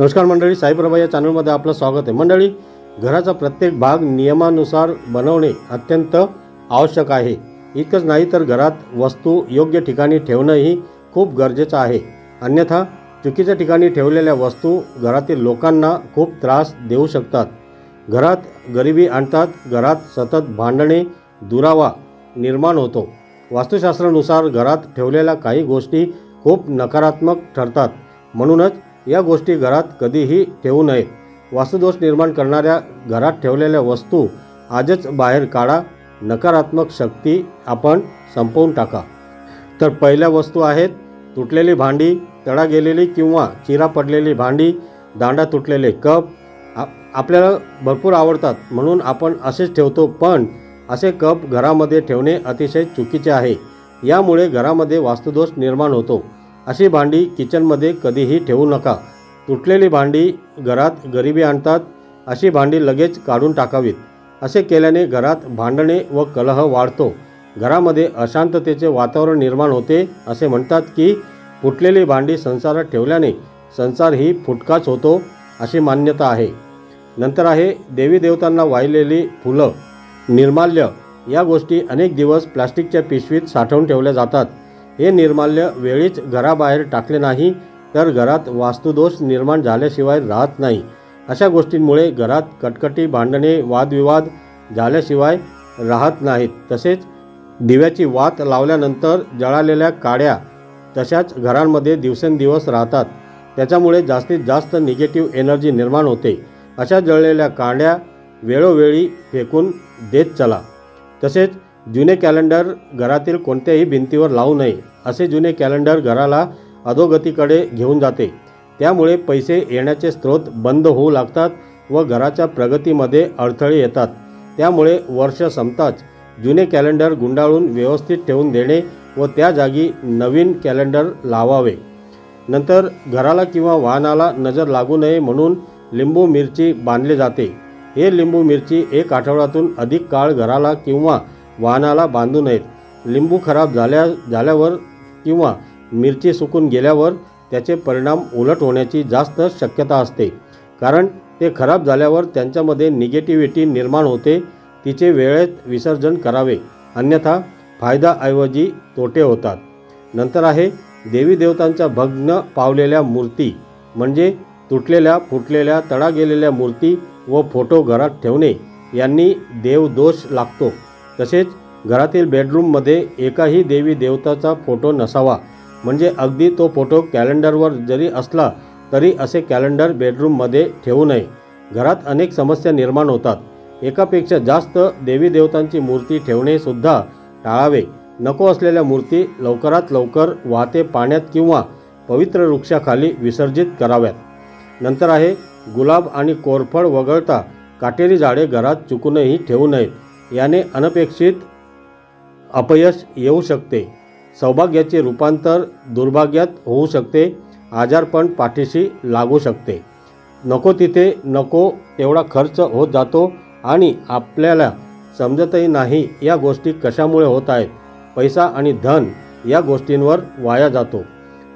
नमस्कार मंडळी साईप्रभा या चॅनलमध्ये आपलं स्वागत आहे. मंडळी घराचा प्रत्येक भाग नियमानुसार बनवणे अत्यंत आवश्यक आहे. इतकंच नाही तर घरात वस्तू योग्य ठिकाणी ठेवणंही खूप गरजेचं आहे. अन्यथा चुकीच्या ठिकाणी ठेवलेल्या वस्तू घरातील लोकांना खूप त्रास देऊ शकतात. घरात गरिबी आणतात घरात सतत भांडणे दुरावा निर्माण होतो. वास्तुशास्त्रानुसार घरात ठेवलेल्या काही गोष्टी खूप नकारात्मक ठरतात. म्हणूनच या गोष्टी घरात कधीही ठेवू नयेत वास्तुदोष निर्माण करणाऱ्या घरात ठेवलेल्या वस्तू आजच बाहेर काढा. नकारात्मक शक्ती आपण संपवून टाका. तर पहिल्या वस्तू आहेत तुटलेली भांडी तडा गेलेली किंवा चिरा पडलेली भांडी दांडा तुटलेले कप आप आपल्याला भरपूर आवडतात. म्हणून आपण असेच ठेवतो पण असे कप घरामध्ये ठेवणे अतिशय चुकीचे आहे. यामुळे घरामध्ये वास्तुदोष निर्माण होतो. अशी भांडी किचनमध्ये कधीही ठेवू नका. तुटलेली भांडी घरात गरिबी आणतात अशी भांडी लगेच काढून टाकावीत. असे केल्याने घरात भांडणे व कलह वाढतो. घरामध्ये अशांततेचे वातावरण निर्माण होते असे म्हणतात की फुटलेली भांडी संसारात ठेवल्याने संसार ही फुटकाच होतो अशी मान्यता आहे. नंतर आहे देवी देवतांना वाहिलेली फुलं. निर्माल्य. या गोष्टी अनेक दिवस प्लास्टिकच्या पिशवीत साठवून ठेवल्या जातात. हे निर्माल्य वेळीच घराबाहेर टाकले नाही तर घरात वास्तुदोष निर्माण झाल्याशिवाय राहत नाही. अशा गोष्टींमुळे घरात कटकटी भांडणे वादविवाद झाल्याशिवाय राहत नाहीत. तसेच दिव्याची वात लावल्यानंतर जळालेल्या काड्या तशाच घरांमध्ये दिवसेंदिवस राहतात. त्याच्यामुळे जास्तीत जास्त निगेटिव्ह एनर्जी निर्माण होते. अशा जळलेल्या काड्या वेळोवेळी फेकून देत चला. तसेच जुने कॅलेंडर घरातील कोणत्याही भिंतीवर लावू नये. असे जुने कॅलेंडर घराला अधोगतीकडे घेऊन जाते. त्यामुळे पैसे येण्याचे स्रोत बंद होऊ लागतात व घराच्या प्रगतीमध्ये अडथळे येतात. त्यामुळे वर्ष संपताच जुने कॅलेंडर गुंडाळून व्यवस्थित ठेवून देणे व त्या जागी नवीन कॅलेंडर लावावे. नंतर घराला किंवा वाहनाला नजर लागू नये म्हणून लिंबू मिरची बांधले जाते. हे लिंबू मिरची एक आठवड्यातून अधिक काळ घराला किंवा वाहनाला बांधू नयेत. लिंबू खराब झाल्या झाल्यावर किंवा मिरची सुकून गेल्यावर त्याचे परिणाम उलट होण्याची जास्त शक्यता असते. कारण ते खराब झाल्यावर त्यांच्यामध्ये निगेटिव्हिटी निर्माण होते. तिचे वेळेत विसर्जन करावे. अन्यथा फायदाऐवजी तोटे होतात. नंतर आहे देवी देवतांच्या भग्न पावलेल्या मूर्ती. म्हणजे तुटलेल्या फुटलेल्या तडा गेलेल्या मूर्ती व फोटो घरात ठेवणे. यांनी देवदोष लागतो. तसेच घरातील बेडरूममध्ये एकाही देवी देवताचा फोटो नसावा. म्हणजे अगदी तो फोटो कॅलेंडरवर जरी असला तरी असे कॅलेंडर बेडरूममध्ये ठेवू नये. घरात अनेक समस्या निर्माण होतात. एकापेक्षा जास्त देवी देवतांची मूर्ती ठेवणेसुद्धा टाळावे. नको असलेल्या मूर्ती लवकरात लवकर वाहते पाण्यात किंवा पवित्र वृक्षाखाली विसर्जित कराव्यात. नंतर आहे गुलाब आणि कोरफड वगळता काटेरी झाडे घरात चुकूनही ठेवू नयेत. याने अनपेक्षित अपयश येऊ शकते. सौभाग्याचे रूपांतर दुर्भाग्यात होऊ शकते. आजारपण पाठीशी लागू शकते. नको तिथे नको तेवढा खर्च होत जातो आणि आपल्याला समजतही नाही या गोष्टी कशामुळे होत आहेत. पैसा आणि धन या गोष्टींवर वाया जातो.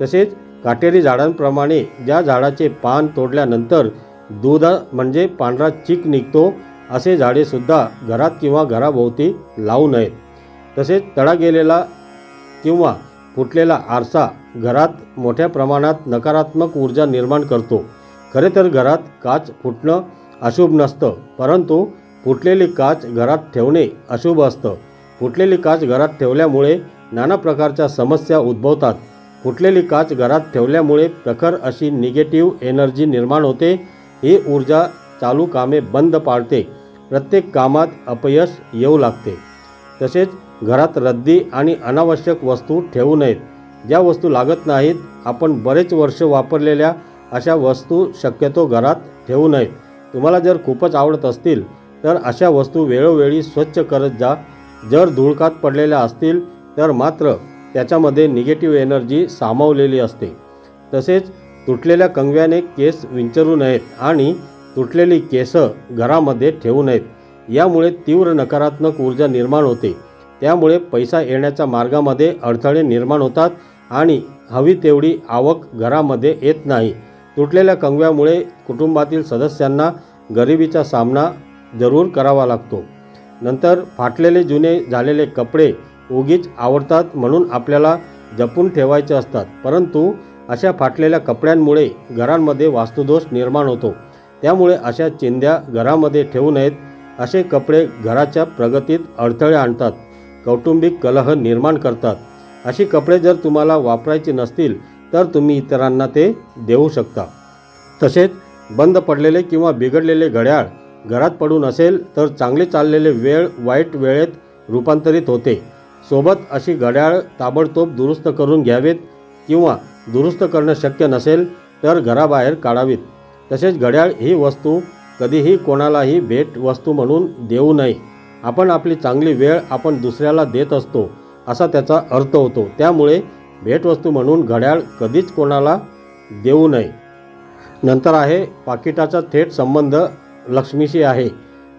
तसेच काटेरी झाडांप्रमाणे ज्या झाडाचे पान तोडल्यानंतर दूध म्हणजे पांढरा चीक निघतो असे झाडेसुद्धा घरात किंवा घराभोवती लावू नयेत. तसेच तडा गेलेला किंवा फुटलेला आरसा घरात मोठ्या प्रमाणात नकारात्मक ऊर्जा निर्माण करतो. खरे तर घरात काच फुटणं अशुभ नसतं परंतु फुटलेली काच घरात ठेवणे अशुभ असतं. फुटलेली काच घरात ठेवल्यामुळे नाना प्रकारच्या समस्या उद्भवतात. फुटलेली काच घरात ठेवल्यामुळे प्रखर अशी निगेटिव्ह एनर्जी निर्माण होते ही ऊर्जा चालू कामे बंद पाडते. प्रत्येक कामात अपयश येऊ लागते. तसेच घरात रद्दी आणि अनावश्यक वस्तू ठेवू नयेत. ज्या वस्तू लागत नाहीत आपण बरेच वर्ष वापरलेल्या अशा वस्तू शक्यतो घरात ठेवू नयेत. तुम्हाला जर खूपच आवडत असतील तर अशा वस्तू वेळोवेळी स्वच्छ करत जा. जर धुळकात पडलेल्या असतील तर मात्र त्याच्यामध्ये निगेटिव्ह एनर्जी सामावलेली असते. तसेच तुटलेल्या कंगव्याने केस विंचरू नयेत आणि तुटलेली केसं घरामध्ये ठेवू नयेत. यामुळे तीव्र नकारात्मक ऊर्जा निर्माण होते. त्यामुळे पैसा येण्याच्या मार्गामध्ये अडथळे निर्माण होतात आणि हवी तेवढी आवक घरामध्ये येत नाही. तुटलेल्या कंगव्यामुळे कुटुंबातील सदस्यांना गरिबीचा सामना जरूर करावा लागतो. नंतर फाटलेले जुने झालेले कपडे उगीच आवडतात म्हणून आपल्याला जपून ठेवायचे असतात. परंतु अशा फाटलेल्या कपड्यांमुळे घरांमध्ये वास्तुदोष निर्माण होतो. त्यामुळे अशा चिंध्या घरामध्ये ठेवू नयेत. असे कपडे घराच्या प्रगतीत अडथळे आणतात. कौटुंबिक कलह निर्माण करतात. अशी कपडे जर तुम्हाला वापरायचे नसतील तर तुम्ही इतरांना ते देऊ शकता. तसेच बंद पडलेले किंवा बिघडलेले घड्याळ घरात पडून असेल तर चांगले चाललेले वेळ वाईट वेळेत रूपांतरित होते. सोबत अशी घड्याळ ताबडतोब दुरुस्त करून घ्यावेत किंवा दुरुस्त करणं शक्य नसेल तर घराबाहेर काढावीत. तसेच घड्याळ ही वस्तू कधीही कोणालाही भेट वस्तू म्हणून देऊ नये. आपण आपली चांगली वेळ आपण दुसऱ्याला देत असतो असा त्याचा अर्थ होतो. त्यामुळे भेटवस्तू म्हणून घड्याळ कधीच कोणाला देऊ नये. नंतर आहे पाकिटाचा थेट संबंध लक्ष्मीशी आहे.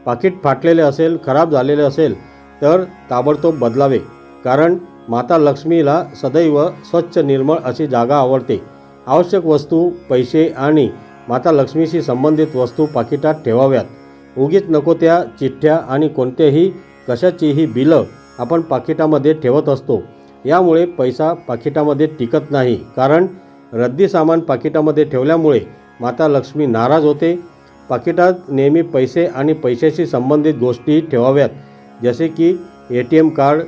पाकिट फाटलेले असेल खराब झालेले असेल तर ताबडतोब बदलावे. कारण माता लक्ष्मीला सदैव स्वच्छ निर्मळ अशी जागा आवडते. आवश्यक वस्तू पैसे आणि माता लक्ष्मीशी संबंधित वस्तू पाकिटात ठेवाव्यात. उगीच नको त्या चिठ्ठ्या आणि कोणतेही कशाचीही बिलं आपण पाकिटामध्ये ठेवत असतो. यामुळे पैसा पाकिटामध्ये टिकत नाही. कारण रद्दी सामान पाकिटामध्ये ठेवल्यामुळे माता लक्ष्मी नाराज होते. पाकिटात नेहमी पैसे आणि पैशाशी संबंधित गोष्टी ठेवाव्यात. जसे की ए टी एम कार्ड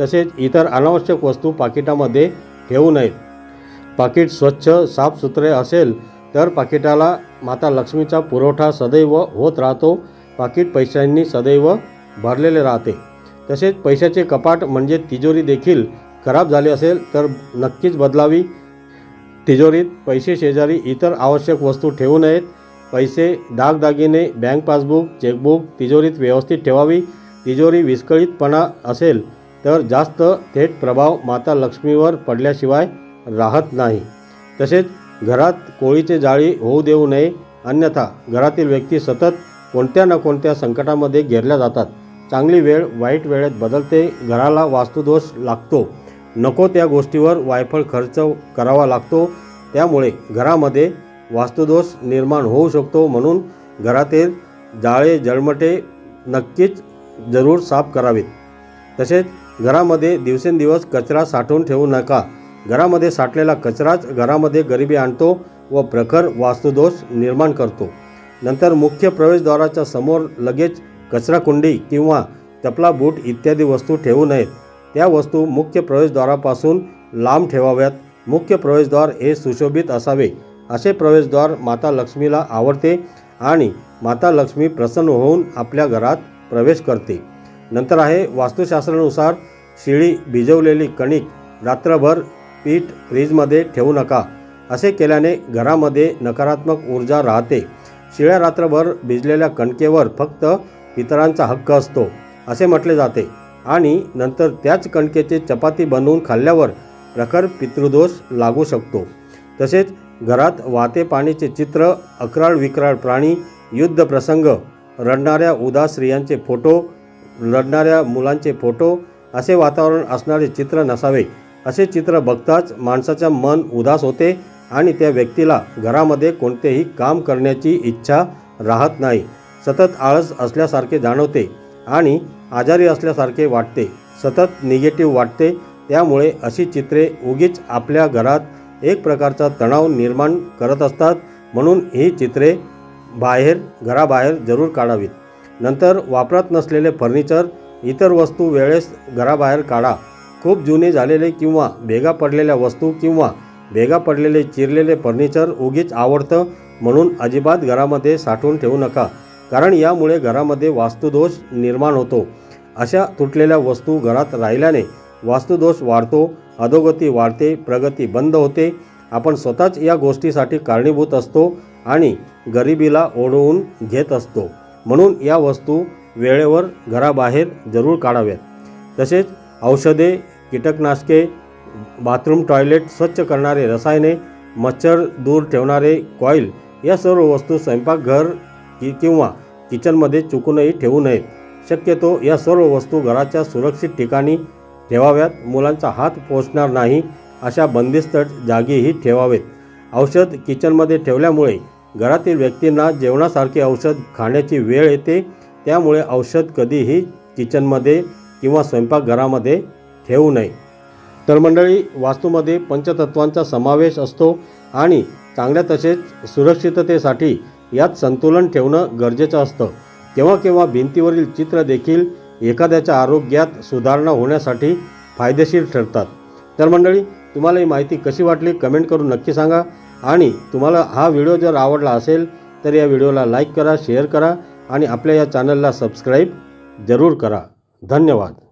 तसेच इतर अनावश्यक वस्तू पाकिटामध्ये ठेवू नयेत. पाकिट स्वच्छ साफसुथरे असेल तर पाकिटाला माता लक्ष्मीचा पुरवठा सदैव होत राहतो. पाकिट पैशांनी सदैव भरलेले राहते. तसेच पैशाचे कपाट म्हणजे तिजोरी देखील खराब झाले असेल तर नक्कीच बदलावी. तिजोरीत पैसे शेजारी इतर आवश्यक वस्तू ठेवू नयेत. पैसे दागदागिने बँक पासबुक चेकबुक तिजोरीत व्यवस्थित ठेवावी. तिजोरी विस्कळीतपणा असेल तर जास्त थेट प्रभाव माता लक्ष्मीवर पडल्याशिवाय राहत नाही. तसेच घरात कोळीचे जाळी होऊ देऊ नये अन्यथा घरातील व्यक्ती सतत कोणत्या ना कोणत्या संकटामध्ये घेरल्या जातात. चांगली वेळ वाईट वेळेत बदलते घराला वास्तुदोष लागतो. नको त्या गोष्टीवर वायफळ खर्च करावा लागतो. त्यामुळे घरामध्ये वास्तुदोष निर्माण होऊ शकतो म्हणून घरातील जाळे जळमटे नक्कीच जरूर साफ करावेत. तसेच घरामध्ये दिवसेंदिवस कचरा साठवून ठेवू नका. घरामध्ये साठलेला कचराच घरामध्ये गरिबी आणतो व प्रखर वास्तुदोष निर्माण करतो. नंतर मुख्य प्रवेशद्वाराच्या समोर लगेच कचराकुंडी किंवा चपला बूट इत्यादी वस्तू ठेवू नयेत. त्या वस्तू मुख्य प्रवेशद्वारापासून लांब ठेवाव्यात. मुख्य प्रवेशद्वार हे सुशोभित असावे असे प्रवेशद्वार माता लक्ष्मीला आवडते आणि माता लक्ष्मी प्रसन्न होऊन आपल्या घरात प्रवेश करते. नंतर आहे वास्तुशास्त्रानुसार शिळी भिजवलेली कणिक रात्रभर पीठ फ्रीजमध्ये ठेवू नका. असे केल्याने घरामध्ये नकारात्मक ऊर्जा राहते. शिळ्या रात्रभर भिजलेल्या कणकेवर फक्त इतरांचा हक्क असतो असे म्हटले जाते. आणि नंतर त्याच कणकेचे चपाती बनवून खाल्ल्यावर प्रखर पितृदोष लागू शकतो. तसेच घरात वाते पाणीचे चित्र अकराळ विक्राळ प्राणी युद्ध प्रसंग रडणाऱ्या उदास स्त्रियांचे फोटो रडणाऱ्या मुलांचे फोटो असे वातावरण असणारे चित्र नसावे. असे चित्र बघताच माणसाच्या मन उदास होते आणि त्या व्यक्तीला घरामध्ये कोणतेही काम करण्याची इच्छा राहत नाही. सतत आळस असल्यासारखे जाणवते आणि आजारी असल्यासारखे वाटते. सतत निगेटिव्ह वाटते. त्यामुळे अशी चित्रे उगीच आपल्या घरात एक प्रकारचा तणाव निर्माण करत असतात म्हणून ही चित्रे बाहेर घराबाहेर जरूर काढावीत. नंतर वापरात नसलेले फर्निचर इतर वस्तू वेळेस घराबाहेर काढा. खूप जुने झालेले किंवा भेगा पडलेल्या वस्तू किंवा भेगा पडलेले चिरलेले फर्निचर उगीच आवडतं म्हणून अजिबात घरामध्ये साठवून ठेवू नका. कारण यामुळे घरामध्ये वास्तुदोष निर्माण होतो. अशा तुटलेल्या वस्तू घरात राहिल्याने वास्तुदोष वाढतो अधोगती वाढते प्रगती बंद होते. आपण स्वतःच या गोष्टीसाठी कारणीभूत असतो आणि गरिबीला ओढवून घेत असतो. म्हणून या वस्तू वेळेवर घराबाहेर जरूर काढाव्यात. तसेच औषधे कीटकनाशके बाथरूम टॉयलेट स्वच्छ करणारे रसायने मच्छर दूर ठेवणारे कॉईल या सर्व वस्तू स्वयंपाकघर कि किंवा किचनमध्ये चुकूनही ठेवू नयेत. शक्यतो या सर्व वस्तू घराच्या सुरक्षित ठिकाणी ठेवाव्यात. मुलांचा हात पोचणार नाही अशा बंदिस्त जागीही ठेवावेत. औषध किचनमध्ये ठेवल्यामुळे घरातील व्यक्तींना जेवणासारखे औषध खाण्याची वेळ येते. त्यामुळे औषध कधीही किचनमध्ये किंवा स्वयंपाकघरामध्ये ठेवू नये. तर मंडळी वास्तूमध्ये पंचतत्वांचा समावेश असतो आणि चांगल्या तसेच सुरक्षिततेसाठी यात संतुलन ठेवणं गरजेचं असतं. केव्हा केव्हा भिंतीवरील चित्र देखील एखाद्याच्या आरोग्यात सुधारणा होण्यासाठी फायदेशीर ठरतात. तर मंडळी तुम्हाला ही माहिती कशी वाटली कमेंट करून नक्की सांगा आणि तुम्हाला हा व्हिडिओ जर आवडला असेल तर या व्हिडिओला लाईक करा शेअर करा आणि आपल्या या चॅनलला सबस्क्राईब जरूर करा. धन्यवाद.